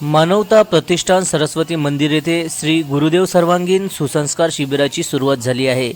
मानवता प्रतिष्ठान सरस्वती मंदिर येथे श्री गुरुदेव सर्वांगीण सुसंस्कार शिबिराची सुरुवात झाली आहे.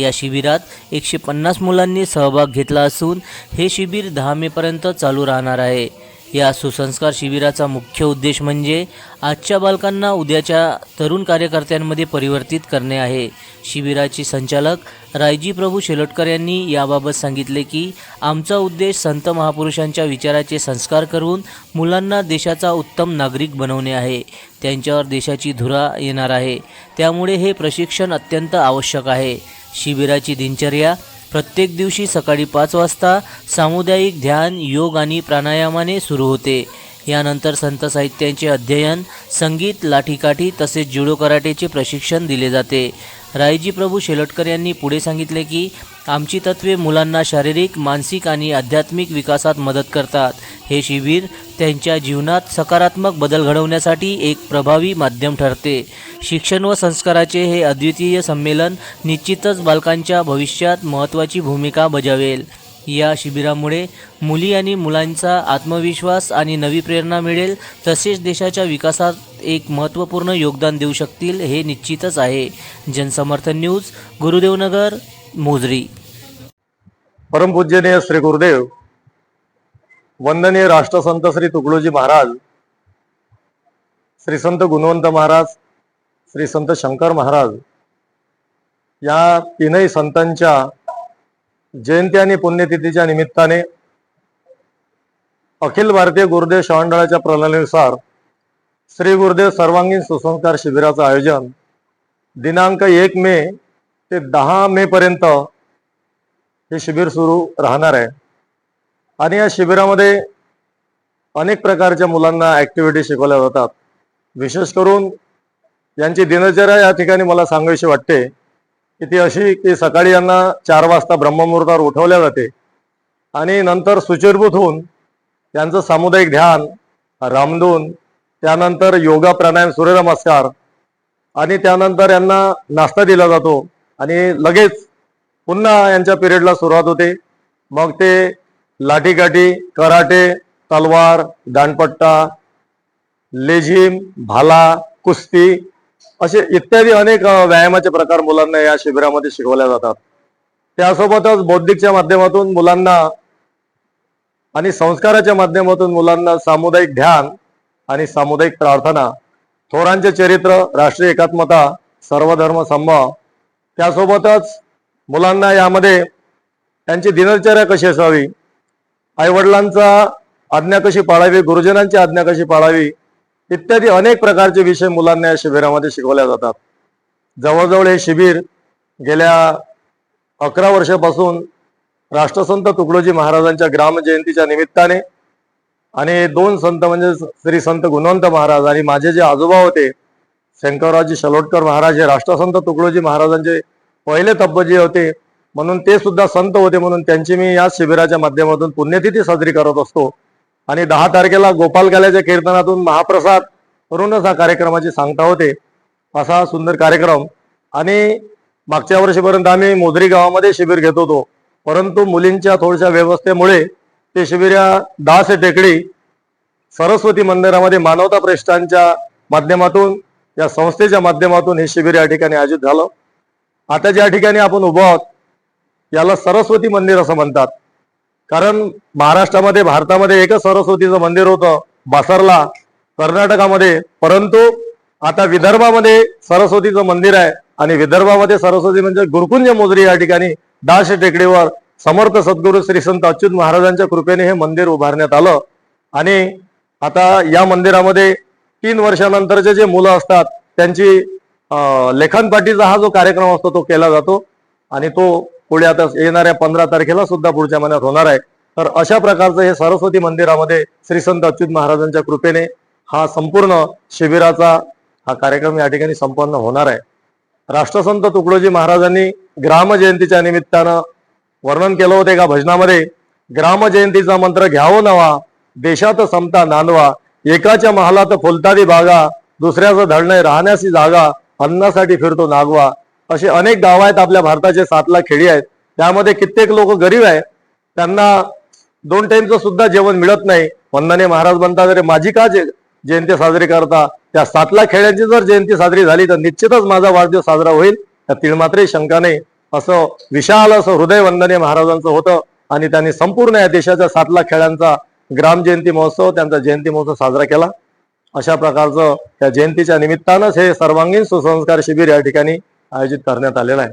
या शिबिरात एकशे पन्नास मुलांनी सहभाग घेतला असून हे शिबिर दहा मेपर्यंत चालू राहणार आहे. या सुसंस्कार शिबिराचा मुख्य उद्देश म्हणजे आजच्या बालकांना उद्याच्या तरुण कार्यकर्त्यांमध्ये परिवर्तित करणे आहे. शिबिराचे संचालक रायजी प्रभू शेलोटकर यांनी याबाबत सांगितले की आमचा उद्देश संत महापुरुषांच्या विचाराचे संस्कार करून मुलांना देशाचा उत्तम नागरिक बनवणे आहे. त्यांच्यावर देशाची धुरा येणार आहे. त्यामुळे हे प्रशिक्षण अत्यंत आवश्यक आहे. शिबिराची दिनचर्या प्रत्येक दिवशी सकाळी पाच वाजता सामुदायिक ध्यान योग आणि प्राणायामाने सुरू होते. यानंतर संत साहित्यांचे अध्ययन संगीत लाठीकाठी तसेच जुडो कराटेचे प्रशिक्षण दिले जाते. रायजी प्रभू शेलटकर यांनी पुढे सांगितले की आमची तत्त्वे मुलांना शारीरिक मानसिक आणि आध्यात्मिक विकासात मदत करतात. हे शिबिर त्यांच्या जीवनात सकारात्मक बदल घडवण्यासाठी एक प्रभावी माध्यम ठरते. शिक्षण व संस्काराचे हे अद्वितीय संमेलन निश्चितच बालकांच्या भविष्यात महत्त्वाची भूमिका बजावेल. या शिबिरामुळे मुली आणि मुलांचा आत्मविश्वास आणि नवी प्रेरणा मिळेल तसेच देशाच्या विकासात एक महत्त्वपूर्ण योगदान देऊ शकतील हे निश्चितच आहे. जनसमर्थन न्यूज गुरुदेवनगर मोजरी. परमपूज्यनीय श्री गुरुदेव वंदनीय राष्ट्रसंत श्री तुकडोजी महाराज श्री संत गुणवंत महाराज श्री संत शंकर महाराज या तीनही संतांच्या जयंती आणि पुण्यतिथीच्या निमित्ताने अखिल भारतीय गुरुदेव शावंडाळाच्या प्रणालीनुसार श्री गुरुदेव सर्वांगीण सुसंस्कार शिबिराचं आयोजन दिनांक एक मे ते दहा मे पर्यंत हे शिबिर सुरू राहणार आहे. आणि या शिबिरामध्ये अनेक प्रकारच्या मुलांना ॲक्टिव्हिटी शिकवल्या जातात. विशेष करून यांची दिनचर्या या ठिकाणी मला सांगावीशी वाटते. की ती अशी की सकाळी यांना चार वाजता ब्रह्ममुहूर्तावर उठवल्या जाते. आणि नंतर सुचिरभूत होऊन त्यांचं सामुदायिक ध्यान रामधून त्यानंतर योगा प्राणायाम सूर्यनमस्कार आणि त्यानंतर यांना नाश्ता दिला जातो आणि लगेच पुन्हा यांच्या पिरियडला सुरुवात होते. मग ते लाठीकाठी कराटे तलवार दांडपट्टा लेझिम भाला कुस्ती असे इत्यादी अनेक व्यायामाचे प्रकार मुलांना या शिबिरामध्ये शिकवल्या जातात. त्यासोबतच बौद्धिकच्या माध्यमातून मुलांना आणि संस्काराच्या माध्यमातून मुलांना सामुदायिक ध्यान आणि सामुदायिक प्रार्थना थोरांचे चरित्र राष्ट्रीय एकात्मता सर्वधर्म संभाव. त्यासोबतच मुलांना यामध्ये त्यांची दिनचर्या कशी असावी आईवडिलांचा आज्ञा कशी पाळावी गुरुजनांची आज्ञा कशी पाळावी इत्यादी अनेक प्रकारचे विषय मुलांना या शिबिरामध्ये शिकवल्या जातात. जवळजवळ हे शिबिर गेल्या अकरा वर्षापासून राष्ट्रसंत तुकडोजी महाराजांच्या ग्रामजयंतीच्या निमित्ताने आणि दोन संत म्हणजे श्री संत गुणवंत महाराज आणि माझे जे आजोबा होते शंकररावजी शलोटकर महाराज हे राष्ट्रसंत तुकडोजी महाराजांचे पहिले तब्बजी होते. म्हणून ते सुद्धा संत होते म्हणून त्यांची मी या शिबिराच्या माध्यमातून पुण्यतिथी साजरी करत असतो. आणि दहा तारखेला गोपालकाल्याच्या कीर्तनातून महाप्रसाद करूनच हा कार्यक्रमाची सांगता होते. असा सुंदर कार्यक्रम. आणि मागच्या वर्षीपर्यंत आम्ही मोदरी गावामध्ये शिबिर घेत होतो. परंतु मुलींच्या थोडशा व्यवस्थेमुळे ते शिबिर या दास टेकडी सरस्वती मंदिरामध्ये मानवता प्रेष्ठांच्या माध्यमातून या संस्थेच्या माध्यमातून हे शिबिर या ठिकाणी आयोजित झालं. आता ज्या ठिकाणी आपण उभं आहोत याला सरस्वती मंदिर असं म्हणतात. कारण महाराष्ट्रामध्ये भारतामध्ये एकच सरस्वतीचं मंदिर होतं बासरला कर्नाटकामध्ये. परंतु आता विदर्भामध्ये सरस्वतीचं मंदिर आहे आणि विदर्भामध्ये सरस्वती म्हणजे गुरुकुंज मोजरी या ठिकाणी दाश टेकडीवर समर्थ सद्गुरू श्री संत अच्युत महाराजांच्या कृपेने हे मंदिर उभारण्यात आलं. आणि आता या मंदिरामध्ये तीन वर्षानंतरचे जे मुलं असतात त्यांची लेखनपाठीचा हा जो कार्यक्रम असतो तो केला जातो. आणि तो पुढे आता येणाऱ्या पंधरा तारखेला सुद्धा पुढच्या महिन्यात होणार आहे. तर अशा प्रकारचं हे सरस्वती मंदिरामध्ये श्री संत अच्युत महाराजांच्या कृपेने हा संपूर्ण शिबिराचा हा कार्यक्रम या ठिकाणी संपन्न होणार आहे. राष्ट्रसंत तुकडोजी महाराजांनी ग्रामजयंतीच्या निमित्तानं वर्णन केलं होते एका भजनामध्ये ग्रामजयंतीचा मंत्र घ्यावो नवा देशात समता नांदवा एकाच्या महालात फुलतादी बागा दुसऱ्याचं धडणय राहण्याची जागा अन्नासाठी फिरतो नागवा. असे अनेक गाव आहेत आपल्या भारताचे सात लाख खेडी आहेत. त्यामध्ये कित्येक लोक गरीब आहेत. त्यांना दोन टाइमचं सुद्धा जेवण मिळत नाही. वंदने महाराज बनता तरी माझी का जे जयंती साजरी करता? त्या सातला खेड्यांची जर जयंती साजरी झाली तर निश्चितच माझा वाढदिवस साजरा होईल. त्या तिळमात्रही शंका नाही असं विशाल असं हृदय वंदनीय महाराजांचं होतं. आणि त्यांनी संपूर्ण या देशाच्या सात लाख खेळांचा ग्राम जयंती महोत्सव त्यांचा जयंती महोत्सव साजरा केला. अशा प्रकारचं त्या जयंतीच्या निमित्तानंच हे सर्वांगीण सुसंस्कार शिबिर या ठिकाणी आयोजित करण्यात आलेलं आहे.